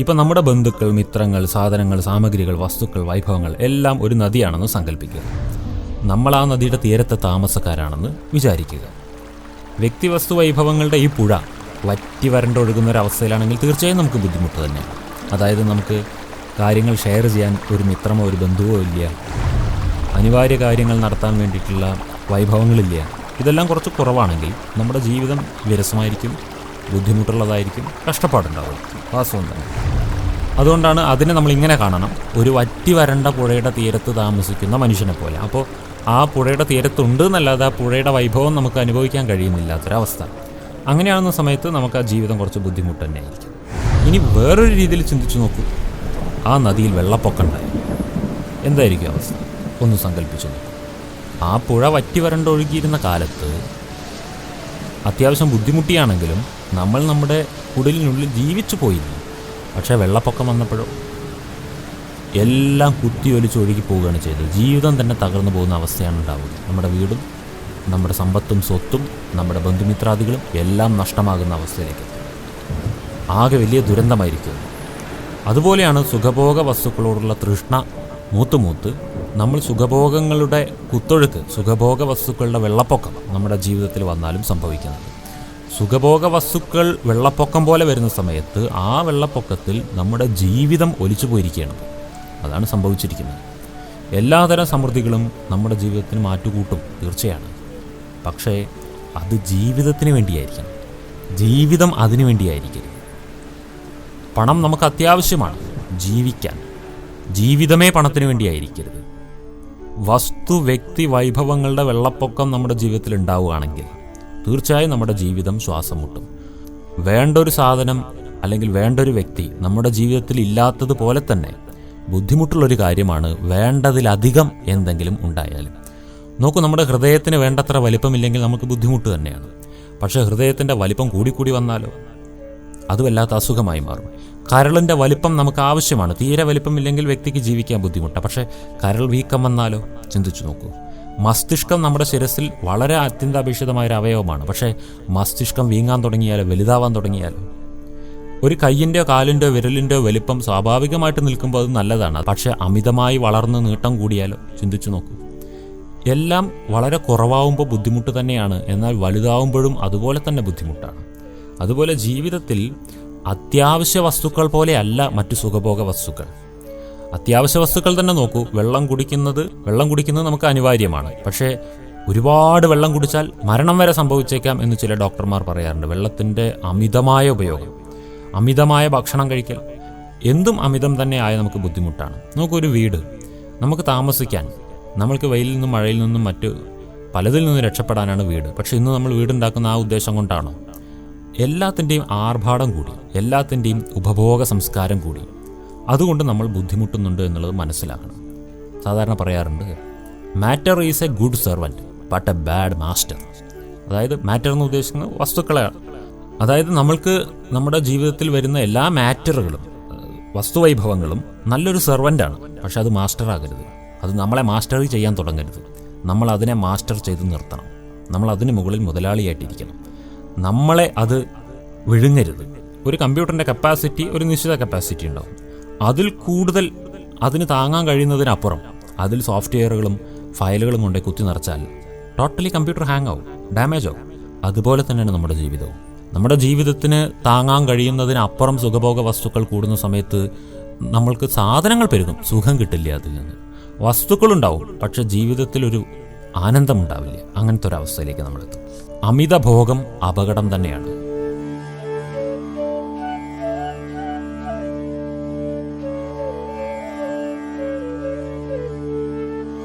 ഇപ്പം നമ്മുടെ ബന്ധുക്കൾ മിത്രങ്ങൾ സാധനങ്ങൾ സാമഗ്രികൾ വസ്തുക്കൾ വൈഭവങ്ങൾ എല്ലാം ഒരു നദിയാണെന്ന് സങ്കല്പിക്കുക നമ്മൾ ആ നദിയുടെ തീരത്തെ താമസക്കാരാണെന്ന് വിചാരിക്കുക. വ്യക്തിവസ്തു വൈഭവങ്ങളുടെ ഈ പുഴ വറ്റി വരണ്ടൊഴുകുന്ന ഒരു അവസ്ഥയിലാണെങ്കിൽ തീർച്ചയായും നമുക്ക് ബുദ്ധിമുട്ട് തന്നെയാണ് അതായത് നമുക്ക് കാര്യങ്ങൾ ഷെയർ ചെയ്യാൻ ഒരു മിത്രമോ ഒരു ബന്ധുവോ ഇല്ല. അനിവാര്യ കാര്യങ്ങൾ നടത്താൻ വേണ്ടിയിട്ടുള്ള വൈഭവങ്ങളില്ല. ഇതെല്ലാം കുറച്ച് കുറവാണെങ്കിൽ നമ്മുടെ ജീവിതം വിരസമായിരിക്കും. ബുദ്ധിമുട്ടുള്ളതായിരിക്കും കഷ്ടപ്പാടുണ്ടാവും വാസ്തവം തന്നെ. അതുകൊണ്ടാണ് അതിനെ നമ്മൾ ഇങ്ങനെ കാണണം. ഒരു വറ്റി വരണ്ട പുഴയുടെ തീരത്ത് താമസിക്കുന്ന മനുഷ്യനെ പോലെ. അപ്പോൾ ആ പുഴയുടെ തീരത്തുണ്ട് എന്നല്ലാതെ ആ പുഴയുടെ വൈഭവം നമുക്ക് അനുഭവിക്കാൻ കഴിയുന്നില്ലാത്തൊരവസ്ഥ അങ്ങനെയാകുന്ന സമയത്ത് നമുക്ക് ആ ജീവിതം കുറച്ച് ബുദ്ധിമുട്ട് തന്നെയായിരിക്കും. ഇനി വേറൊരു രീതിയിൽ ചിന്തിച്ചു നോക്കൂ. ആ നദിയിൽ വെള്ളപ്പൊക്കം ഉണ്ടായി. എന്തായിരിക്കും അവസ്ഥ? ഒന്ന് സങ്കല്പിച്ചു നോക്കൂ. ആ പുഴ വറ്റി വരണ്ടൊഴുകിയിരുന്ന കാലത്ത് അത്യാവശ്യം ബുദ്ധിമുട്ടിയാണെങ്കിലും നമ്മൾ നമ്മുടെ കുടലിനുള്ളിൽ ജീവിച്ചു പോയില്ല പക്ഷേ വെള്ളപ്പൊക്കം വന്നപ്പോഴോ? എല്ലാം കുത്തി ഒലിച്ച് ഒഴുകി പോവുകയാണ് ചെയ്തത്. ജീവിതം തന്നെ തകർന്നു പോകുന്ന അവസ്ഥയാണ് ഉണ്ടാവുക. നമ്മുടെ വീടും നമ്മുടെ സമ്പത്തും സ്വത്തും നമ്മുടെ ബന്ധുമിത്രാദികളും എല്ലാം നഷ്ടമാകുന്ന അവസ്ഥയിലേക്ക് ആകെ വലിയ ദുരന്തമായിരിക്കുന്നു. അതുപോലെയാണ് സുഖഭോഗ വസ്തുക്കളോടുള്ള തൃഷ്ണ മൂത്തുമൂത്ത് നമ്മൾ സുഖഭോഗങ്ങളുടെ കുത്തൊഴുക്ക് സുഖഭോഗ വസ്തുക്കളുടെ വെള്ളപ്പൊക്കം നമ്മുടെ ജീവിതത്തിൽ വന്നാലും സംഭവിക്കുന്നത്. സുഖഭോഗ വസ്തുക്കൾ വെള്ളപ്പൊക്കം പോലെ വരുന്ന സമയത്ത് ആ വെള്ളപ്പൊക്കത്തിൽ നമ്മുടെ ജീവിതം ഒലിച്ചു പോയിരിക്കുകയാണ്. അതാണ് സംഭവിച്ചിരിക്കുന്നത്. എല്ലാതരം സമൃദ്ധികളും നമ്മുടെ ജീവിതത്തിന് മാറ്റുകൂട്ടും തീർച്ചയാണ്. പക്ഷേ അത് ജീവിതത്തിന് വേണ്ടിയായിരിക്കണം. ജീവിതം അതിനു വേണ്ടിയായിരിക്കരുത്. പണം നമുക്ക് അത്യാവശ്യമാണ്. ജീവിക്കാൻ. ജീവിതമേ പണത്തിന് വേണ്ടിയായിരിക്കരുത്. വസ്തു വ്യക്തി വൈഭവങ്ങളുടെ വെള്ളപ്പൊക്കം നമ്മുടെ ജീവിതത്തിൽ ഉണ്ടാവുകയാണെങ്കിൽ തീർച്ചയായും നമ്മുടെ ജീവിതം ശ്വാസം മുട്ടും. വേണ്ടൊരു സാധനം അല്ലെങ്കിൽ വേണ്ടൊരു വ്യക്തി നമ്മുടെ ജീവിതത്തിൽ ഇല്ലാത്തതുപോലെ തന്നെ ബുദ്ധിമുട്ടുള്ളൊരു കാര്യമാണ് വേണ്ടതിലധികം എന്തെങ്കിലും ഉണ്ടായാലും നോക്കൂ നമ്മുടെ ഹൃദയത്തിന് വേണ്ടത്ര വലിപ്പമില്ലെങ്കിൽ നമുക്ക് ബുദ്ധിമുട്ട് തന്നെയാണ്. പക്ഷേ ഹൃദയത്തിന്റെ വലിപ്പം കൂടിക്കൂടി വന്നാലോ? അത് വല്ലാത്ത അസുഖമായി മാറും. കരളിന്റെ വലിപ്പം നമുക്ക് ആവശ്യമാണ്. തീരെ വലിപ്പമില്ലെങ്കിൽ വ്യക്തിക്ക് ജീവിക്കാൻ ബുദ്ധിമുട്ടാണ് പക്ഷേ കരൾ വീക്കം വന്നാലോ? ചിന്തിച്ചു നോക്കൂ. മസ്തിഷ്കം നമ്മുടെ ശിരസിൽ വളരെ അത്യന്താപേക്ഷിതമായ ഒരു അവയവമാണ്. പക്ഷേ മസ്തിഷ്കം വീങ്ങാൻ തുടങ്ങിയാലോ? വലുതാവാൻ തുടങ്ങിയാലോ? ഒരു കയ്യിന്റെയോ കാലിന്റെയോ വിരലിന്റെയോ വലിപ്പം സ്വാഭാവികമായിട്ട് നിൽക്കുമ്പോൾ അത് നല്ലതാണ്. പക്ഷേ അമിതമായി വളർന്ന് നീട്ടം കൂടിയാലോ? ചിന്തിച്ചു നോക്കൂ. എല്ലാം വളരെ കുറവാകുമ്പോൾ ബുദ്ധിമുട്ട് തന്നെയാണ്. എന്നാൽ വലുതാവുമ്പോഴും അതുപോലെ തന്നെ ബുദ്ധിമുട്ടാണ്. അതുപോലെ ജീവിതത്തിൽ അത്യാവശ്യ വസ്തുക്കൾ പോലെയല്ല മറ്റു സുഖഭോഗ വസ്തുക്കൾ. അത്യാവശ്യ വസ്തുക്കൾ തന്നെ നോക്കൂ. വെള്ളം കുടിക്കുന്നത് വെള്ളം കുടിക്കുന്നത് നമുക്ക് അനിവാര്യമാണ്. പക്ഷേ ഒരുപാട് വെള്ളം കുടിച്ചാൽ മരണം വരെ സംഭവിച്ചേക്കാം എന്ന് ചില ഡോക്ടർമാർ പറയാറുണ്ട്. വെള്ളത്തിന്റെ അമിതമായ ഉപയോഗം അമിതമായ ഭക്ഷണം കഴിക്കൽ എന്തും അമിതം തന്നെ ആയ നമുക്ക് ബുദ്ധിമുട്ടാണ്. നമുക്കൊരു വീട് നമുക്ക് താമസിക്കാൻ നമ്മൾക്ക് വെയിലിൽ നിന്നും മഴയിൽ നിന്നും മറ്റ് പലതിൽ നിന്നും രക്ഷപ്പെടാനാണ് വീട്. പക്ഷേ ഇന്ന് നമ്മൾ വീടുണ്ടാക്കുന്ന ആ ഉദ്ദേശം കൊണ്ടാണോ? എല്ലാത്തിന്റെയും ആർഭാടം കൂടി എല്ലാത്തിന്റെയും ഉപഭോഗ സംസ്കാരം കൂടി അതുകൊണ്ട് നമ്മൾ ബുദ്ധിമുട്ടുന്നുണ്ട് എന്നുള്ളത് മനസ്സിലാക്കണം. സാധാരണ പറയാറുണ്ട് matter is a good servant but a bad master അതായത് മാറ്റർ എന്ന് ഉദ്ദേശിക്കുന്നത് വസ്തുക്കളെ അതായത് നമ്മൾക്ക് നമ്മുടെ ജീവിതത്തിൽ വരുന്ന എല്ലാ മാറ്ററുകളും വസ്തുവൈഭവങ്ങളും നല്ലൊരു സെർവന്റാണ് പക്ഷെ അത് മാസ്റ്റർ ആകരുത്. അത് നമ്മളെ മാസ്റ്റർ ചെയ്യാൻ തുടങ്ങരുത്. നമ്മൾ അതിനെ മാസ്റ്റർ ചെയ്ത് നിർത്തണം. നമ്മൾ അതിന് മുകളിൽ മുതലാളിയായിട്ടിരിക്കണം. നമ്മളെ അത് വിഴുങ്ങരുത്. ഒരു കമ്പ്യൂട്ടറിന്റെ കപ്പാസിറ്റി ഒരു നിശ്ചിത കപ്പാസിറ്റി ഉണ്ടാവും. അതിൽ കൂടുതൽ അതിന് താങ്ങാൻ കഴിയുന്നതിനപ്പുറം അതിൽ സോഫ്റ്റ്വെയറുകളും ഫയലുകളും കൊണ്ട് കുത്തി നിറച്ചാൽ ടോട്ടലി കമ്പ്യൂട്ടർ ഹാങ് ആവും. ഡാമേജ് ആവും. അതുപോലെ തന്നെയാണ് നമ്മുടെ ജീവിതവും. നമ്മുടെ ജീവിതത്തിന് താങ്ങാൻ കഴിയുന്നതിനപ്പുറം സുഖഭോഗ വസ്തുക്കൾ കൂടുന്ന സമയത്ത് നമ്മൾക്ക് സാധനങ്ങൾ പെരുകും. സുഖം കിട്ടില്ല അതിൽ നിന്ന്. വസ്തുക്കളുണ്ടാവും പക്ഷെ ജീവിതത്തിലൊരു ആനന്ദമുണ്ടാവില്ല അങ്ങനത്തെ ഒരു അവസ്ഥയിലേക്ക് നമ്മളെത്തും. അമിത ഭോഗം അപകടം തന്നെയാണ്